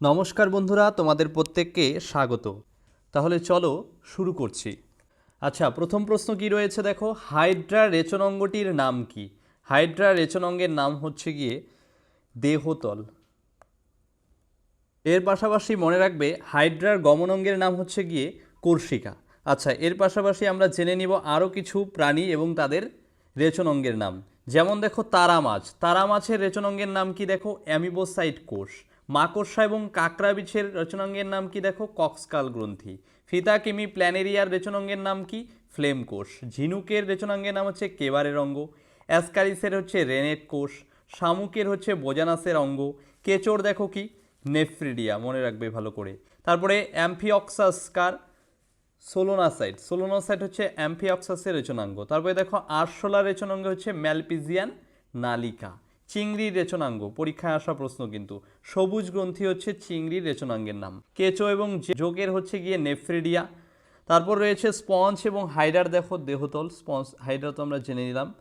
নমস্কার বন্ধুরা, তোমাদের প্রত্যেককে স্বাগত। তাহলে চলো শুরু করছি। আচ্ছা প্রথম প্রশ্ন কি রয়েছে দেখো? হাইড্রা রেচনাঙ্গটির নাম কি? হাইড্রা রেচনাঙ্গের নাম হচ্ছে গিয়ে দেহতল। এর পাশাপাশি মনে রাখবে, হাইড্রার গমনাঙ্গের নাম হচ্ছে গিয়ে কোর্সিকা আচ্ছা এর পাশাপাশি আমরা জেনে নিব আরও কিছু প্রাণী এবং তাদের রেচনাঙ্গের নাম। যেমন দেখো তারা মাছ তারা মাছের রেচনাঙ্গের নাম কি দেখো? অ্যামিবোসাইট কোষ। মাকড়সা এবং কাঁকড়া বিছের রেচনাঙ্গের নাম কি দেখো? কক্সকাল গ্রন্থি। ফিতা, কিমি, প্ল্যানেরিয়ার রেচনাঙ্গের নাম কি? ফ্লেম কোষ। ঝিনুকের রেচনাঙ্গের নাম হচ্ছে কেবারের অঙ্গ। অ্যাসকারিসের হচ্ছে রেনেট কোষ। শামুকের হচ্ছে বোজানাসের অঙ্গ। কেচোর দেখো কি? নেফ্রিডিয়া, মনে রাখবে ভালো করে। তারপরে অ্যাম্ফিঅক্সাসকার সোলোনাসাইট সোলোনাসাইট হচ্ছে অ্যাম্ফিঅক্সাসের রেচনাঙ্গ। তারপরে দেখো আরশোলা রেচনাঙ্গ হচ্ছে ম্যালপিজিয়ান নালিকা। চিংড়ির রেচনাঙ্গ, পরীক্ষায় আসা প্রশ্ন কিন্তু। সবুজ গ্রন্থি হচ্ছে চিংড়ির রেচনাঙ্গের নাম। কেঁচো এবং যোগের হচ্ছে গিয়ে নেফ্রিডিয়া। তারপর রয়েছে স্পঞ্জ এবং হাইডার, দেখো দেহতল, স্পঞ্জ, হাইডার তো আমরা জেনে নিলাম।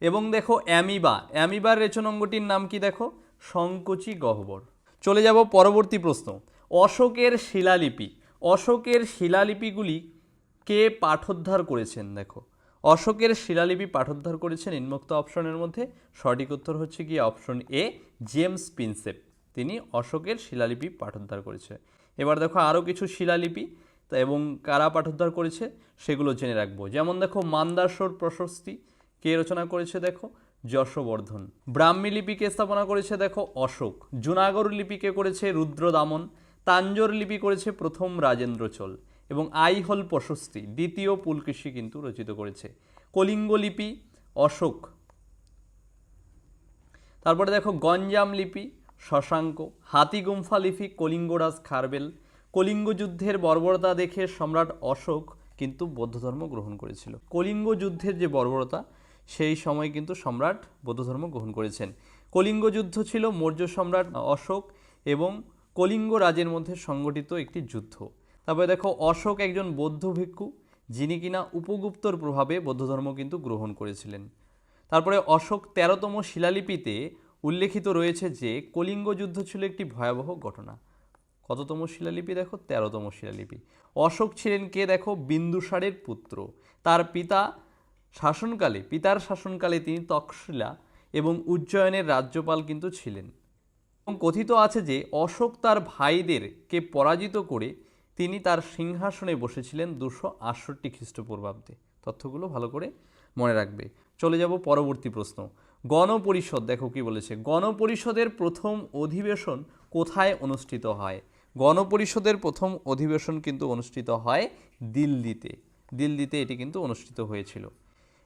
এবং দেখো অ্যামিবা, অ্যামিবার রেচনাঙ্গটির নাম কি দেখো? সংকোচি গহ্বর। চলে যাব পরবর্তী প্রশ্ন। অশোকের শিলালিপি। অশোকের শিলালিপিগুলি কে পাঠোদ্ধার করেছেন, দেখো? অশোকের শিলালিপি পাঠোদ্ধার করেছেন নিম্নোক্ত অপশনের মধ্যে। সঠিক উত্তর হচ্ছে কি অপশন এ, জেমস প্রিন্সেপ তিনি অশোকের শিলালিপি পাঠোদ্ধার করেছে। এবার দেখো আরও কিছু শিলালিপি এবং কারা পাঠোদ্ধার করেছে সেগুলো জেনে রাখব। যেমন দেখো মান্দাসর প্রশস্তি, কে রচনা করেছে দেখো? যশবর্ধন। ব্রাহ্মী লিপিকে স্থাপনা করেছে দেখো? অশোক। জুনাগর লিপিকে করেছে? রুদ্রদামন। তাঞ্জোর লিপি করেছে প্রথম রাজেন্দ্র চোল এবং আইহল প্রশস্তি, দ্বিতীয় পুলকেশী কিন্তু রচিত করেছে। কলিঙ্গ লিপি, অশোক। তারপরে দেখো গঞ্জাম লিপি, শশাঙ্ক। হাতিগুম্ফা লিপি, কলিঙ্গরাজ খারবেল। কলিঙ্গ যুদ্ধের বর্বরতা দেখে সম্রাট অশোক কিন্তু বৌদ্ধ ধর্ম গ্রহণ করেছিল। কলিঙ্গ যুদ্ধের যে বর্বরতা, সেই সময় কিন্তু সম্রাট বৌদ্ধ ধর্ম গ্রহণ করেছেন। কলিঙ্গ যুদ্ধ ছিল মৌর্য সম্রাট অশোক এবং কলিঙ্গ রাজের মধ্যে সংগঠিত একটি যুদ্ধ। তারপরে দেখো, অশোক একজন বৌদ্ধ ভিক্ষু, যিনি কিনা উপগুপ্তর প্রভাবে বৌদ্ধ ধর্ম কিন্তু গ্রহণ করেছিলেন। তারপরে অশোক তেরোতম শিলালিপিতে উল্লেখিত রয়েছে যে, কলিঙ্গ যুদ্ধ ছিল একটি ভয়াবহ ঘটনা। কততম শিলালিপি দেখো? তেরোতম শিলালিপি। অশোক ছিলেন কে দেখো? বিন্দুসারের পুত্র। তার পিতা শাসনকালে, পিতার শাসনকালে তিনি তক্ষশিলা এবং উজ্জয়নের রাজ্যপাল কিন্তু ছিলেন। এবং কথিত আছে যে, অশোক তার ভাইদেরকে পরাজিত করে তিনি তার সিংহাসনে বসেছিলেন দুশো আটষট্টি খ্রিস্টপূর্বাব্দে। তথ্যগুলো ভালো করে মনে রাখবে। চলে যাব পরবর্তী প্রশ্ন। গণপরিষদ, দেখো কি বলেছে, গণপরিষদের প্রথম অধিবেশন কোথায় অনুষ্ঠিত হয়? গণপরিষদের প্রথম অধিবেশন কিন্তু অনুষ্ঠিত হয় দিল্লিতে। দিল্লিতে এটি কিন্তু অনুষ্ঠিত হয়েছিল।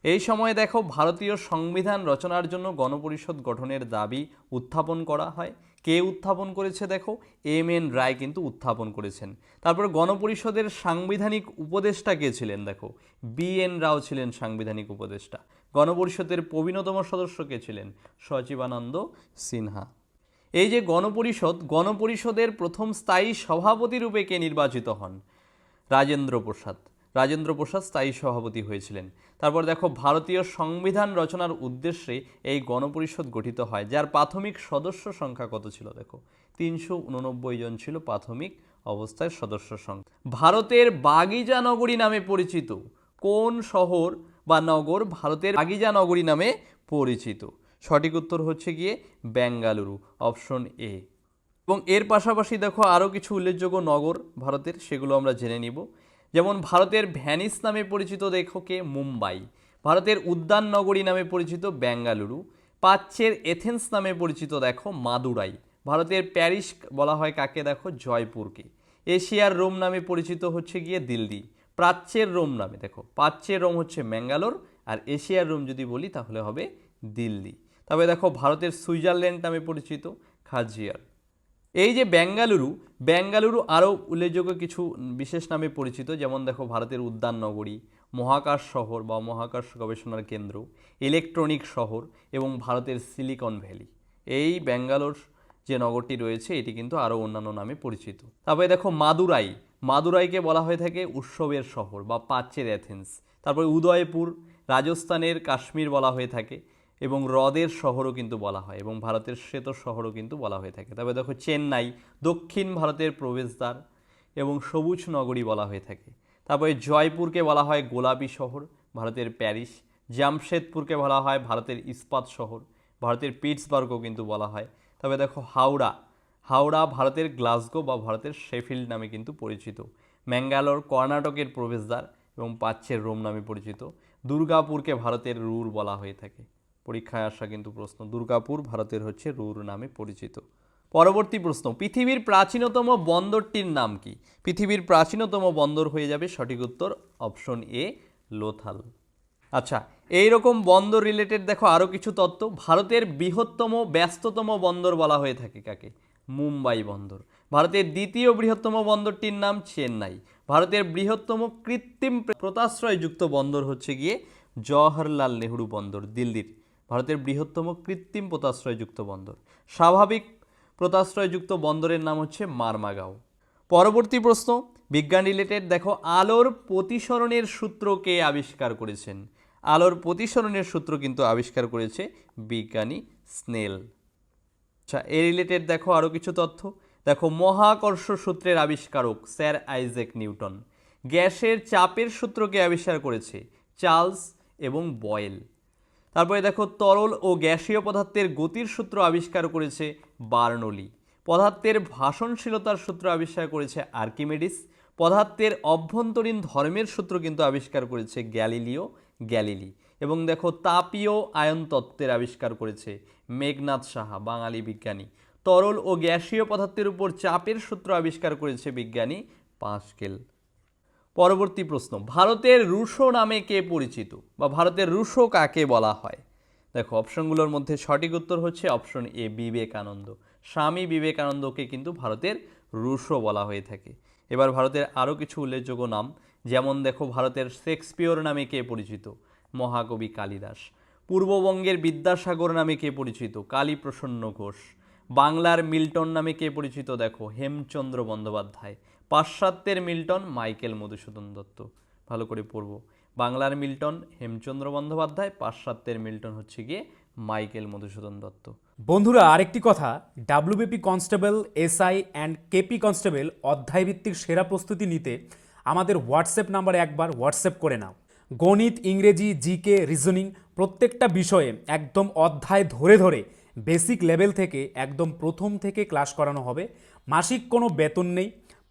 এই সময়ে দেখো ভারতীয় সংবিধান রচনার জন্য গণপরিষদ গঠনের দাবি উত্থাপন করা হয়। কে উত্থাপন করেছে দেখো? এম এন রায় কিন্তু উত্থাপন করেছেন। তারপর গণপরিষদের সাংবিধানিক উপদেষ্টা কে ছিলেন দেখো? বি এন রাও ছিলেন সাংবিধানিক উপদেষ্টা। গণপরিষদের প্রবীণতম সদস্য কে ছিলেন? সচিবানন্দ সিনহা। এই যে গণপরিষদ, গণপরিষদের প্রথম স্থায়ী সভাপতি রূপে কে নির্বাচিত হন? রাজেন্দ্র প্রসাদ। রাজেন্দ্র প্রসাদ স্থায়ী সভাপতি হয়েছিলেন। তারপর দেখো, ভারতীয় সংবিধান রচনার উদ্দেশ্যে এই গণপরিষদ গঠিত হয়, যার প্রাথমিক সদস্য সংখ্যা কত ছিল দেখো? তিনশো উননব্বই জন ছিল প্রাথমিক অবস্থায় সদস্য সংখ্যা। ভারতের বাগিজা নগরী নামে পরিচিত। কোন শহর বা নগর ভারতের বাগিজা নগরী নামে পরিচিত? সঠিক উত্তর হচ্ছে গিয়ে বেঙ্গালুরু, অপশন এ। এবং এর পাশাপাশি দেখো আরও কিছু উল্লেখযোগ্য নগর ভারতের, সেগুলো আমরা জেনে নিব। যেমন ভারতের ভ্যানিস নামে পরিচিত দেখো কে মুম্বাই, ভারতের উদ্যান নগরী নামে পরিচিত বেঙ্গালুরু পাচ্যের এথেন্স নামে পরিচিত দেখো মাদুরাই, ভারতের প্যারিস বলা হয় কাকে দেখো? জয়পুরকে। এশিয়ার রোম নামে পরিচিত হচ্ছে গিয়ে দিল্লি, প্রাচ্যের রোম নামে। দেখো প্রাচ্যের রোম হচ্ছে ম্যাঙ্গালোর, আর এশিয়ার রোম যদি বলি তাহলে হবে দিল্লি। তবে দেখো ভারতের সুইজারল্যান্ড নামে পরিচিত খাজিয়ার। এই যে বেঙ্গালুরু বেঙ্গালুরু আরও উল্লেখযোগ্য কিছু বিশেষ নামে পরিচিত, যেমন দেখো ভারতের উদ্যান নগরী মহাকাশ শহর বা মহাকাশ গবেষণার কেন্দ্র ইলেকট্রনিক শহর এবং ভারতের সিলিকন ভ্যালি এই ব্যাঙ্গালোর যে নগরটি রয়েছে, এটি কিন্তু আরও অন্যান্য নামে পরিচিত। তারপরে দেখো মাদুরাই, মাদুরাইকে বলা হয়ে থাকে উৎসবের শহর বা পাচ্চের অ্যাথেন্স তারপরে উদয়পুর, রাজস্থানের কাশ্মীর বলা হয়ে থাকে। এবং হ্রদের শহরও কিন্তু বলা হয় এবং ভারতের শ্বেত শহরও কিন্তু বলা হয়ে থাকে। তবে দেখো চেন্নাই, দক্ষিণ ভারতের প্রবেশদ্বার এবং সবুজ নগরী বলা হয়ে থাকে। তারপরে জয়পুরকে বলা হয় গোলাপি শহর, ভারতের প্যারিস। জামশেদপুরকে বলা হয় ভারতের ইস্পাত শহর, ভারতের পিটসবার্গও কিন্তু বলা হয়। তবে দেখো হাওড়া হাওড়া ভারতের গ্লাসগো বা ভারতের শেফিল্ড নামে কিন্তু পরিচিত। ম্যাঙ্গালোর কর্ণাটকের প্রবেশদ্বার এবং পাচ্ছের রোম নামে পরিচিত। দুর্গাপুরকে ভারতের রুর বলা হয়ে থাকে। পরীক্ষায় আসা কিন্তু প্রশ্ন, দুর্গাপুর ভারতের হচ্ছে রুর নামে পরিচিত। পরবর্তী প্রশ্ন, পৃথিবীর প্রাচীনতম বন্দরটির নাম কি? পৃথিবীর প্রাচীনতম বন্দর হয়ে যাবে সঠিক উত্তর, অপশন এ, লোথাল। আচ্ছা এই রকম বন্দর রিলেটেড দেখো আরও কিছু তত্ত্ব। ভারতের বৃহত্তম, ব্যস্ততম বন্দর বলা হয়ে থাকে কাকে? মুম্বাই বন্দর। ভারতের দ্বিতীয় বৃহত্তম বন্দরটির নাম চেন্নাই। ভারতের বৃহত্তম কৃত্রিম প্রতাশ্রয়যুক্ত বন্দর হচ্ছে গিয়ে জওহরলাল নেহরু বন্দর, দিল্লির। ভারতের বৃহত্তম কৃত্রিম পোতাশ্রয়যুক্ত বন্দর। স্বাভাবিক পোতাশ্রয়যুক্ত বন্দরের নাম হচ্ছে মারমাগাঁও। পরবর্তী প্রশ্ন, বিজ্ঞান রিলেটেড দেখো, আলোর প্রতিসরণের সূত্র কে আবিষ্কার করেছেন? আলোর প্রতিসরণের সূত্র কিন্তু আবিষ্কার করেছে বিজ্ঞানী স্নেল। আচ্ছা এ রিলেটেড দেখো আরও কিছু তথ্য। দেখো, মহাকর্ষ সূত্রের আবিষ্কারক স্যার আইজেক নিউটন। গ্যাসের চাপের সূত্রকে আবিষ্কার করেছে? চার্লস এবং বয়েল। তারপরে দেখো, তরল ও গ্যাসীয় পদার্থের গতির সূত্র আবিষ্কার করেছে বার্নলি। পদার্থের ভাষণশীলতার সূত্র আবিষ্কার করেছে আর্কিমেডিস। পদার্থের অভ্যন্তরীণ ধর্মের সূত্র কিন্তু আবিষ্কার করেছে গ্যালিলিও, গ্যালিলি। এবং দেখো, তাপীয় আয়ন তত্ত্বের আবিষ্কার করেছে মেঘনাথ সাহা, বাঙালি বিজ্ঞানী। তরল ও গ্যাসীয় পদার্থের উপর চাপের সূত্র আবিষ্কার করেছে বিজ্ঞানী পাঁচকেল। পরবর্তী প্রশ্ন, ভারতের রুশো নামে কে পরিচিত বা ভারতের রুশো কাকে বলা হয়? দেখো, অপশনগুলোর মধ্যে সঠিক উত্তর হচ্ছে অপশন এ, বিবেকানন্দ। স্বামী বিবেকানন্দকে কিন্তু ভারতের রুশো বলা হয়ে থাকে। এবার ভারতের আরও কিছু উল্লেখযোগ্য নাম, যেমন দেখো, ভারতের শেক্সপিয়র নামে কে পরিচিত? মহাকবি কালিদাস। পূর্ববঙ্গের বিদ্যাসাগর নামে কে পরিচিত? কালীপ্রসন্ন ঘোষ। বাংলার মিল্টন নামে কে পরিচিত? দেখো, হেমচন্দ্র বন্দ্যোপাধ্যায়। পাশ্চাত্যের মিল্টন মাইকেল মধুসূদন দত্ত। ভালো করে পড়ব। বাংলার মিল্টন হেমচন্দ্র বন্দ্যোপাধ্যায়, পাশ্চাত্যের মিল্টন হচ্ছে গিয়ে মাইকেল মধুসূদন দত্ত। বন্ধুরা, আরেকটি কথা, WBP constable, SI and KP constable অধ্যায়ভিত্তিক সেরা প্রস্তুতি নিতে আমাদের হোয়াটসঅ্যাপ নাম্বারে একবার হোয়াটসঅ্যাপ করে নাও। গণিত, ইংরেজি, জিকে, রিজনিং প্রত্যেকটা বিষয়ে একদম অধ্যায় ধরে ধরে বেসিক লেভেল থেকে একদম প্রথম থেকে ক্লাস করানো হবে। মাসিক কোনো বেতন নেই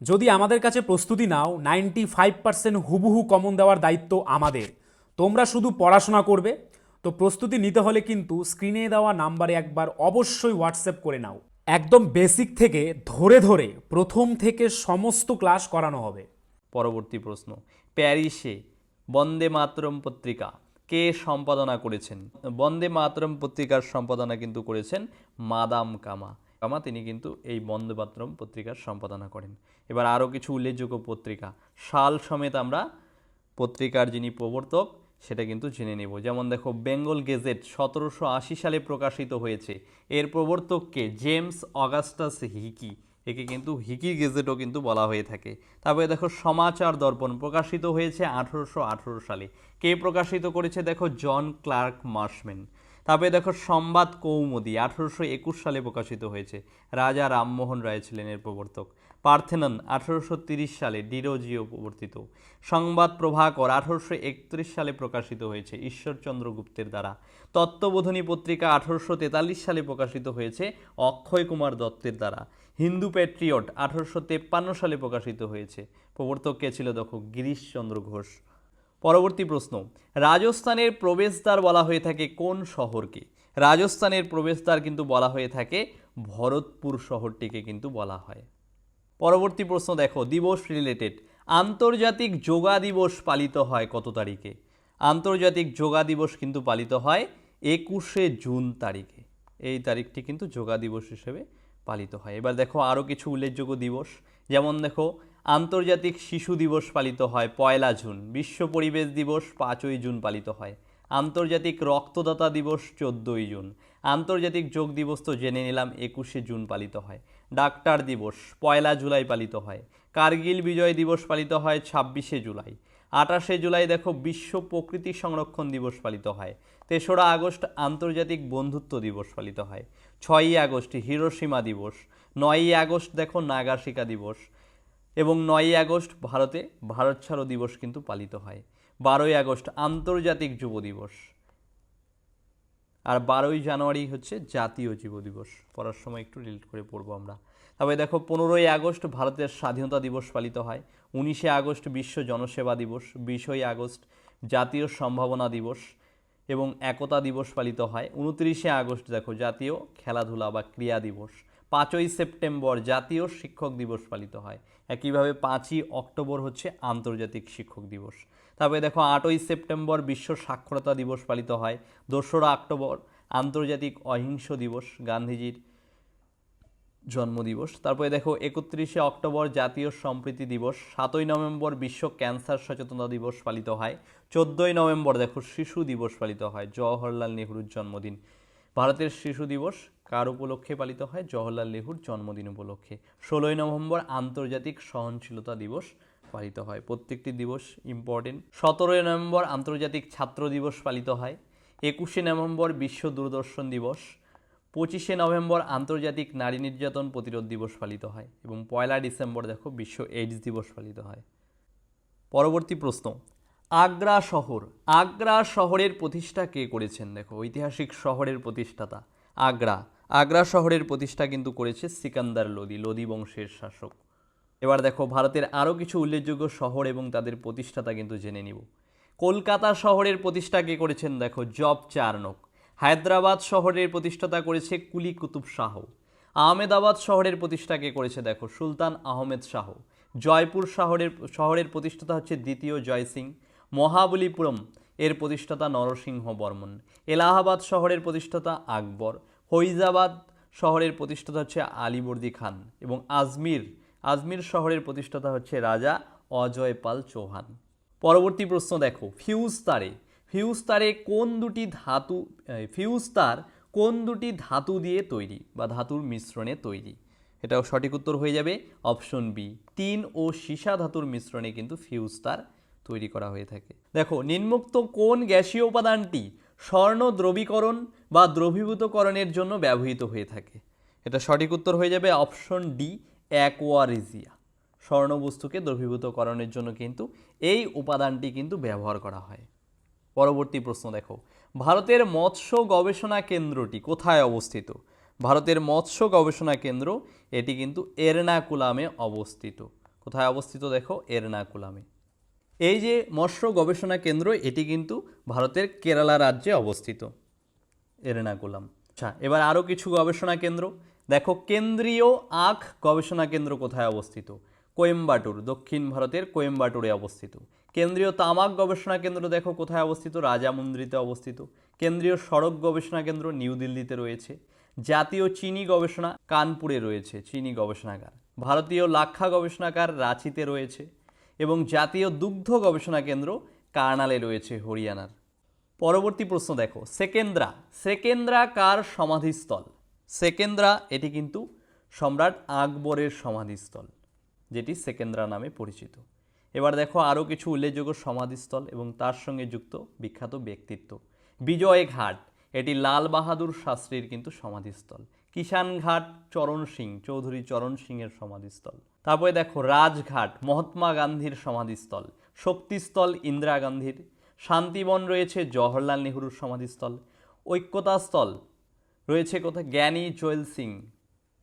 যদি আমাদের কাছে প্রস্তুতি নাও নাইনটি ফাইভ পার্সেন্ট হুবহু কমন দেওয়ার দায়িত্ব আমাদের। তোমরা শুধু পড়াশোনা করবে। তো প্রস্তুতি নিতে হলে কিন্তু স্ক্রিনে দেওয়া নাম্বারে একবার অবশ্যই হোয়াটসঅ্যাপ করে নাও। একদম বেসিক থেকে ধরে ধরে প্রথম থেকে সমস্ত ক্লাস করানো হবে। পরবর্তী প্রশ্ন। প্যারিসে বন্দে মাতরম পত্রিকা কে সম্পাদনা করেছেন? বন্দে মাতরম পত্রিকার সম্পাদনা কিন্তু করেছেন মাদাম কামা। কামা তিনি কিন্তু এই বন্দেমাতরম পত্রিকার সম্পাদনা করেন। এবার আরও কিছু উল্লেখযোগ্য পত্রিকা। সাল সমেত আমরা পত্রিকার যিনি প্রবর্তক, সেটা কিন্তু জেনে নেব। যেমন দেখো, বেঙ্গল গেজেট সতেরোশো আশি সালে প্রকাশিত হয়েছে। এর প্রবর্তককে জেমস অগাস্টাস হিকি। একে কিন্তু হিকি গেজেটও কিন্তু বলা হয়ে থাকে। তারপরে দেখো, সমাচার দর্পণ প্রকাশিত হয়েছে আঠেরোশো আঠেরো সালে। কে প্রকাশিত করেছে? দেখো, জন ক্লার্ক মার্শম্যান। তারপরে দেখো, সংবাদ কৌমুদি আঠারোশো একুশ সালে প্রকাশিত হয়েছে। রাজা রামমোহন রায় ছিলেন এর প্রবর্তক। পার্থেনন আঠারোশো তিরিশ সালে ডিরোজিও প্রবর্তিত। সংবাদ প্রভাকর আঠারোশো একত্রিশ সালে প্রকাশিত হয়েছে ঈশ্বরচন্দ্র গুপ্তের দ্বারা। তত্ত্ববোধনী পত্রিকা আঠারোশো তেতাল্লিশ সালে প্রকাশিত হয়েছে অক্ষয় কুমার দত্তের দ্বারা। হিন্দু প্যাট্রিয়ট আঠারোশো তেপ্পান্ন সালে প্রকাশিত হয়েছে। প্রবর্তক কে ছিল দেখো, গিরিশচন্দ্র ঘোষ। পরবর্তী প্রশ্ন, রাজস্থানের প্রবেশদ্বার বলা হয়ে থাকে কোন শহরকে? রাজস্থানের প্রবেশদ্বার কিন্তু বলা হয়ে থাকে ভরতপুর শহরটিকে কিন্তু বলা হয়। পরবর্তী প্রশ্ন দেখো, দিবস রিলেটেড আন্তর্জাতিক যোগা দিবস পালিত হয় কত তারিখে? আন্তর্জাতিক যোগা দিবস কিন্তু পালিত হয় একুশে জুন তারিখে। এই তারিখটি কিন্তু যোগা দিবস হিসেবে পালিত হয়। এবার দেখো আরও কিছু উল্লেখযোগ্য দিবস, যেমন দেখো আন্তর্জাতিক শিশু দিবস পালিত হয় পয়লা জুন। বিশ্ব পরিবেশ দিবস পাঁচই জুন পালিত হয়। আন্তর্জাতিক রক্তদাতা দিবস চোদ্দোই জুন। আন্তর্জাতিক যোগ দিবস তো জেনে নিলাম একুশে জুন পালিত হয়। ডাক্তার দিবস পয়লা জুলাই পালিত হয়। কার্গিল বিজয় দিবস পালিত হয় ছাব্বিশে জুলাই। আঠাশে জুলাই দেখো বিশ্ব প্রকৃতি সংরক্ষণ দিবস পালিত হয়। তেসরা আগস্ট আন্তর্জাতিক বন্ধুত্ব দিবস পালিত হয়। ছয়ই আগস্ট হিরোসীমা দিবস। নয়ই আগস্ট দেখো নাগাশিকা দিবস। এবং নয়ই আগস্ট ভারতে ভারত ছাড়ো দিবস কিন্তু পালিত হয়। বারোই আগস্ট আন্তর্জাতিক যুব দিবস। আর বারোই জানুয়ারি হচ্ছে জাতীয় যুব দিবস। পড়ার সময় একটু রিলেট করে পড়ব আমরা। তারপরে দেখো, পনেরোই আগস্ট ভারতের স্বাধীনতা দিবস পালিত হয়। উনিশে আগস্ট বিশ্ব জনসেবা দিবস। বিশই আগস্ট জাতীয় সম্ভাবনা দিবস এবং একতা দিবস পালিত হয়। উনত্রিশে আগস্ট দেখো, জাতীয় খেলাধুলা বা ক্রিয়া দিবস। পাঁচই সেপ্টেম্বর জাতীয় শিক্ষক দিবস পালিত হয়। একইভাবে পাঁচই অক্টোবর হচ্ছে আন্তর্জাতিক শিক্ষক দিবস। তারপরে দেখো, আটই সেপ্টেম্বর বিশ্ব সাক্ষরতা দিবস পালিত হয়। দোসরা অক্টোবর আন্তর্জাতিক অহিংস দিবস, গান্ধীজির জন্মদিবস। তারপরে দেখো, একত্রিশে অক্টোবর জাতীয় সম্প্রীতি দিবস। সাতই নভেম্বর বিশ্ব ক্যান্সার সচেতনতা দিবস পালিত হয়। চোদ্দোই নভেম্বর দেখো, শিশু দিবস পালিত হয়। জওহরলাল নেহরুর জন্মদিন। ভারতের শিশু দিবস। কার উপলক্ষে পালিত হয়? জওহরলাল নেহরুর জন্মদিন উপলক্ষে। ষোলোই নভেম্বর আন্তর্জাতিক সহনশীলতা দিবস পালিত হয়। প্রত্যেকটি দিবস ইম্পর্টেন্ট সতেরোই নভেম্বর আন্তর্জাতিক ছাত্র দিবস পালিত হয়। একুশে নভেম্বর বিশ্ব দূরদর্শন দিবস। পঁচিশে নভেম্বর আন্তর্জাতিক নারী নির্যাতন প্রতিরোধ দিবস পালিত হয় এবং পয়লা ডিসেম্বর দেখো বিশ্ব এইডস দিবস পালিত হয়। পরবর্তী প্রশ্ন। আগ্রা শহর। আগ্রা শহরের প্রতিষ্ঠা কে করেছেন? দেখো, ঐতিহাসিক শহরের প্রতিষ্ঠাতা আগ্রা। আগ্রা শহরের প্রতিষ্ঠা কিন্তু করেছে সিকান্দার লোদি লোদি বংশের শাসক। এবার দেখো, ভারতের আরও কিছু উল্লেখযোগ্য শহর এবং তাদের প্রতিষ্ঠাতা কিন্তু জেনে নিব। কলকাতা শহরের প্রতিষ্ঠা কে করেছেন দেখো, জব চার্নক হায়দ্রাবাদ শহরের প্রতিষ্ঠাতা করেছে কুলি কুতুব শাহ। আহমেদাবাদ শহরের প্রতিষ্ঠা কে করেছে দেখো, সুলতান আহমেদ শাহ। জয়পুর শহরের শহরের প্রতিষ্ঠাতা হচ্ছে দ্বিতীয় জয় সিং। মহাবলীপুরম এর প্রতিষ্ঠাতা নরসিংহ বর্মন। এলাহাবাদ শহরের প্রতিষ্ঠাতা আকবর। ফৈজাবাদ শহরের প্রতিষ্ঠাতা হচ্ছে আলিবর্দী খান এবং আজমির আজমির শহরের প্রতিষ্ঠাতা হচ্ছে রাজা অজয়পাল চৌহান। পরবর্তী প্রশ্ন দেখো, ফিউজ তারে ফিউজ তারে কোন দুটি ধাতু ফিউজ তার কোন দুটি ধাতু দিয়ে তৈরি বা ধাতুর মিশ্রণে তৈরি? এটাও সঠিক উত্তর হয়ে যাবে অপশন বি। তিন ও সীসা ধাতুর মিশ্রণে কিন্তু ফিউজ তার তৈরি করা হয়ে থাকে। দেখো, নিম্নোক্ত কোন গ্যাসীয় উপাদানটি স্বর্ণ দ্রবীকরণ বা দ্রবীভূতকরণের জন্য ব্যবহৃত হয়ে থাকে। এটা সঠিক উত্তর হয়ে যাবে অপশন ডি, অ্যাকোয়ারিজিয়া। স্বর্ণবস্তুকে দ্রবীভূতকরণের জন্য কিন্তু এই উপাদানটি কিন্তু ব্যবহার করা হয়। পরবর্তী প্রশ্ন দেখো। ভারতের মৎস্য গবেষণা কেন্দ্রটি কোথায় অবস্থিত? ভারতের মৎস্য গবেষণা কেন্দ্র, এটি কিন্তু এরনাকুলামে অবস্থিত। কোথায় অবস্থিত দেখো? এরনাকুলামে। এই যে মৎস্য গবেষণা কেন্দ্র, এটি কিন্তু ভারতের কেরালা রাজ্যে অবস্থিত। এরনাকুলাম। আচ্ছা এবার আরও কিছু গবেষণা কেন্দ্র। দেখো, কেন্দ্রীয় আখ গবেষণা কেন্দ্র কোথায় অবস্থিত? কোয়েম্বাটুর, দক্ষিণ ভারতের কোয়েম্বাটুরে অবস্থিত। কেন্দ্রীয় তামাক গবেষণা কেন্দ্র দেখো কোথায় অবস্থিত? রাজামুন্দ্রিতে অবস্থিত। কেন্দ্রীয় সড়ক গবেষণা কেন্দ্র নিউ দিল্লিতে রয়েছে। জাতীয় চিনি গবেষণা কানপুরে রয়েছে, চিনি গবেষণাগার। ভারতীয় লাক্ষা গবেষণাগার রাঁচিতে রয়েছে। এবং জাতীয় দুগ্ধ গবেষণা কেন্দ্র কার্নালে রয়েছে হরিয়ানার। পরবর্তী প্রশ্ন দেখো, সেকেন্দ্রা সেকেন্দ্রা কার সমাধিস্থল? সেকেন্দ্রা, এটি কিন্তু সম্রাট আকবরের সমাধিস্থল, যেটি সেকেন্দ্রা নামে পরিচিত। এবার দেখো আরও কিছু উল্লেখযোগ্য সমাধিস্থল এবং তার সঙ্গে যুক্ত বিখ্যাত ব্যক্তিত্ব। বিজয় ঘাট, এটি লাল বাহাদুর শাস্ত্রীর কিন্তু সমাধিস্থল। কিষান ঘাট চরণ সিং, চৌধুরী চরণ সিংয়ের সমাধিস্থল। তারপরে দেখো, রাজঘাট, মহাত্মা গান্ধীর সমাধিস্থল, শক্তিস্থল, ইন্দিরা গান্ধীর। শান্তিবন রয়েছে, জওহরলাল নেহরুর সমাধিস্থল। ঐক্যতাস্থল রয়েছে কোথায়? জ্ঞানী জোয়েল সিং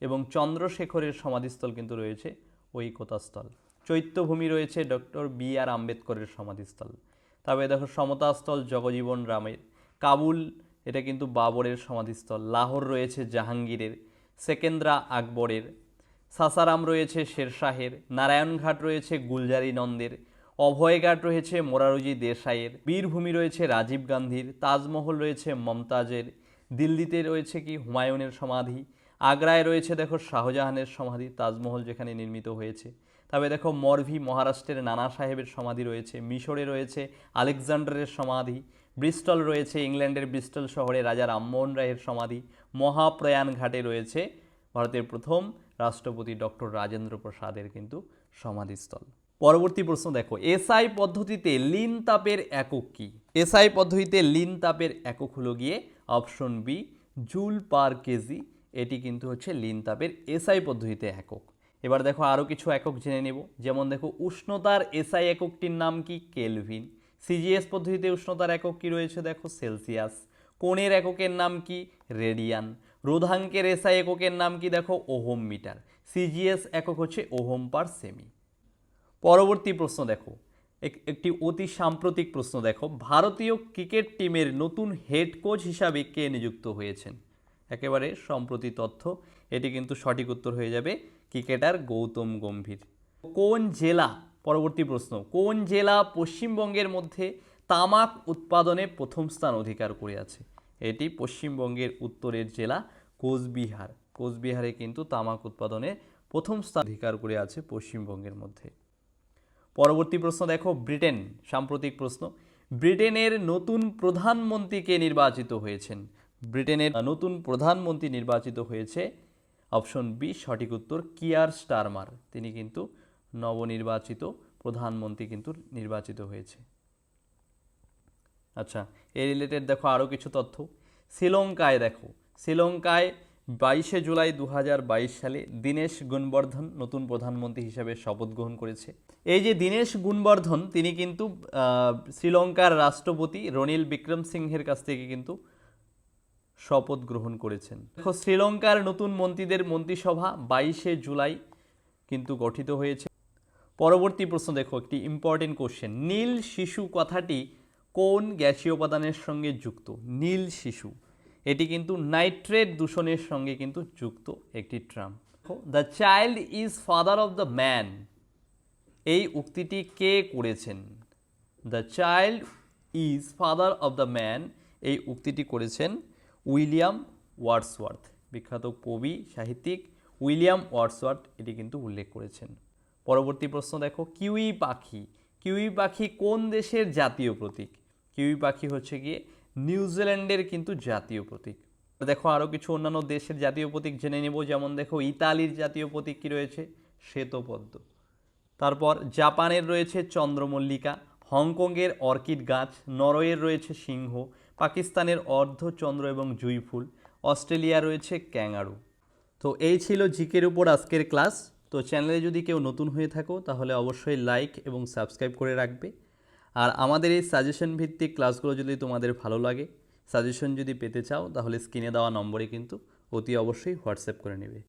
এবং চন্দ্রশেখরের সমাধিস্থল কিন্তু রয়েছে ঐকতাস্থল চৈত্যভূমি রয়েছে ডক্টর বি আর আম্বেদকরের সমাধিস্থল। তবে দেখো, সমতাস্থল, জগজীবন রামের। কাবুল এটা কিন্তু বাবরের সমাধিস্থল। লাহোর রয়েছে জাহাঙ্গীরের, সেকেন্দ্রা আকবরের, সাসারাম রয়েছে শেরশাহের, নারায়ণঘাট রয়েছে গুলজারি নন্দের অভয়ঘাট রয়েছে মোরারুজি দেশাইয়ের, বীরভূমি রয়েছে রাজীব গান্ধীর, তাজমহল রয়েছে মমতাজের, দিল্লিতে রয়েছে কি হুমায়ুনের সমাধি, আগ্রায় রয়েছে দেখো শাহজাহানের সমাধি, তাজমহল যেখানে নির্মিত হয়েছে। তবে দেখো মরভি মহারাষ্ট্রের নানা সাহেবের সমাধি রয়েছে, মিশরে রয়েছে আলেকজান্ডারের সমাধি ব্রিস্টল রয়েছে, ইংল্যান্ডের ব্রিস্টল শহরে রাজা রামমোহন রায়ের সমাধি, মহাপ্রয়াণ ঘাটে রয়েছে ভারতের প্রথম রাষ্ট্রপতি ডক্টর রাজেন্দ্র প্রসাদের কিন্তু সমাধিস্থল। পরবর্তী প্রশ্ন দেখো, এসআই পদ্ধতিতে লিন তাপের একক কি? এসআই পদ্ধতিতে লিন তাপের একক হলো গিয়ে option B joule per KG, এটি কিন্তু হচ্ছে লিন তাপের এসআই পদ্ধতিতে একক। এবার দেখো আরও কিছু একক জেনে নেব, যেমন দেখো উষ্ণতার এসআই এককটির নাম কি? কেলভিন। সিজিএস পদ্ধতিতে উষ্ণতার একক কি রয়েছে দেখো সেলসিয়াস। কোণের এককের নাম কি? রেডিয়ান। রোধাঙ্কের এসআই এককের নাম কি দেখো? Ohm metre. সিজিএস একক হচ্ছে ওহোম পার সেমি। পরবর্তী প্রশ্ন দেখো। এক- একটি অতি সাম্প্রতিক প্রশ্ন দেখো। ভারতীয় ক্রিকেট টিমের নতুন হেড কোচ হিসাবে কে নিযুক্ত হয়েছেন? একেবারে সম্প্রতি তথ্য। এটি কিন্তু সঠিক উত্তর হয়ে যাবে ক্রিকেটার গৌতম গম্ভীর। কোন জেলা পরবর্তী প্রশ্ন, কোন জেলা পশ্চিমবঙ্গের মধ্যে তামাক উৎপাদনে প্রথম স্থান অধিকার করে আছে? এটি পশ্চিমবঙ্গের উত্তরের জেলা কোচবিহার। কোচবিহারে কিন্তু তামাক উৎপাদনে প্রথম স্থান অধিকার করে আছে পশ্চিমবঙ্গের মধ্যে। পরবর্তী প্রশ্ন দেখো, ব্রিটেন, সাম্প্রতিক প্রশ্ন। ব্রিটেনের নতুন প্রধানমন্ত্রীকে নির্বাচিত হয়েছেন? ব্রিটেনের নতুন প্রধানমন্ত্রী নির্বাচিত হয়েছে অপশন বি, সঠিক উত্তর, কিয়ার স্টারমার। তিনি কিন্তু নবনির্বাচিত প্রধানমন্ত্রী কিন্তু নির্বাচিত হয়েছে। আচ্ছা এই রিলেটেড দেখো আরও কিছু তথ্য। শ্রীলঙ্কায় দেখো, শ্রীলঙ্কায় বাইশে জুলাই দু হাজার বাইশ সালে দীনেশ গুণবর্ধন নতুন প্রধানমন্ত্রী হিসেবে শপথ গ্রহণ করেছে। এই যে দীনেশ গুণবর্ধন, তিনি কিন্তু শ্রীলঙ্কার রাষ্ট্রপতি রনিল বিক্রম সিংহের কাছ থেকে কিন্তু শপথ গ্রহণ করেছেন। দেখো, শ্রীলঙ্কার নতুন মন্ত্রীদের মন্ত্রিসভা বাইশে জুলাই কিন্তু গঠিত হয়েছে। পরবর্তী প্রশ্ন দেখো, একটি ইম্পর্টেন্ট কোশ্চেন নীল শিশু কথাটি কোন গ্যাসীয় উপাদানের সঙ্গে যুক্ত? নীল শিশু। এটি কিন্তু নাইট্রেট দূষণের সঙ্গে কিন্তু যুক্ত একটি tram. The child is father of the man এই উক্তিটি কে করেছেন? The child is father of the man এই উক্তিটি করেছেন উইলিয়াম ওয়ার্ডসওয়ার্থ। বিখ্যাত কবি, সাহিত্যিক উইলিয়াম ওয়ার্ডসওয়ার্থ এটি কিন্তু উল্লেখ করেছেন। পরবর্তী প্রশ্ন দেখো, কিউই পাখি। কিউই পাখি কোন দেশের জাতীয় প্রতীক? কিউই পাখি হচ্ছে গিয়ে নিউজিল্যান্ডের কিন্তু জাতীয় প্রতীক। দেখো আরও কিছু অন্যান্য দেশের জাতীয় প্রতীক জেনে নেব, যেমন দেখো ইতালির জাতীয় প্রতীক কী রয়েছে? শ্বেতপদ্ম। তারপর জাপানের রয়েছে চন্দ্রমল্লিকা, হংকংয়ের অর্কিড গাছ, নরওয়ের রয়েছে সিংহ, পাকিস্তানের অর্ধচন্দ্র এবং জুঁই ফুল অস্ট্রেলিয়া রয়েছে ক্যাঙ্গারু। তো এই ছিল জিকের উপর আজকের ক্লাস। তো চ্যানেলে যদি কেউ নতুন হয়ে থাকো, তাহলে অবশ্যই লাইক এবং সাবস্ক্রাইব করে রাখবে। আর আমাদের এই সাজেশন ভিত্তিক ক্লাসগুলো যদি তোমাদের ভালো লাগে সাজেশন যদি পেতে চাও, তাহলে স্ক্রিনে দেওয়া নম্বরে কিন্তু অতি অবশ্যই হোয়াটসঅ্যাপ করে নেবে।